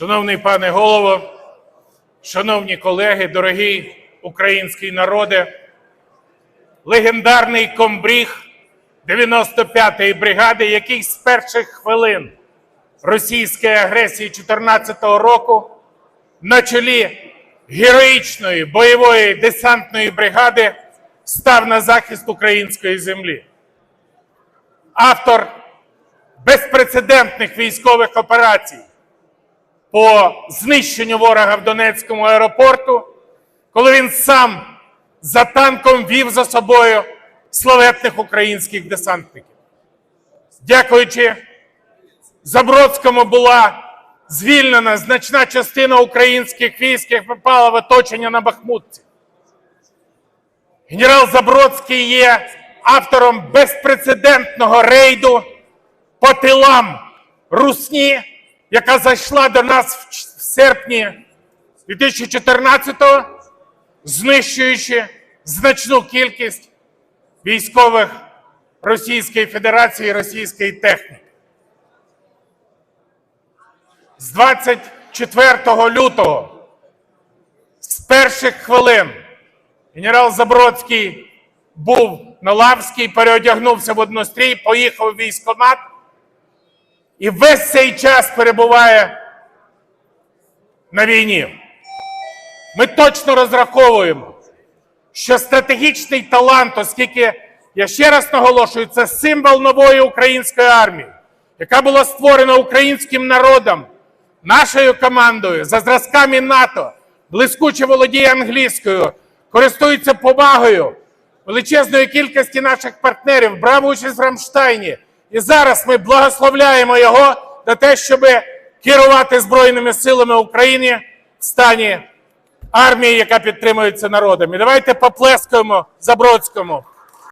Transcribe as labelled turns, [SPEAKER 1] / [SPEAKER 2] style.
[SPEAKER 1] Шановний пане голово, шановні колеги, дорогий український народе, легендарний комбріг 95-ї бригади, який з перших хвилин російської агресії 2014 року на чолі героїчної бойової десантної бригади став на захист української землі. Автор безпрецедентних військових операцій по знищенню ворога в Донецькому аеропорту, коли він сам за танком вів за собою славетних українських десантників. Дякуючи Забродському була звільнена значна частина українських військ, яка попала в оточення на Бахмутці. Генерал Забродський є автором безпрецедентного рейду по тилам Русні, яка зайшла до нас в серпні 2014-го, знищуючи значну кількість військових Російської Федерації російської техніки. З 24 лютого, з перших хвилин, генерал Забродський був на Лавській, переодягнувся в однострій, поїхав у військкомат і весь цей час перебуває на війні. Ми точно розраховуємо, що стратегічний талант, оскільки я ще раз наголошую, це символ нової української армії, яка була створена українським народом, нашою командою за зразками НАТО, блискуче володіє англійською, користується повагою величезної кількості наших партнерів, брав участь в Рамштайні. І зараз ми благословляємо його на те, щоб керувати Збройними силами України в стані армії, яка підтримується народом. І давайте поплескаємо Забродському.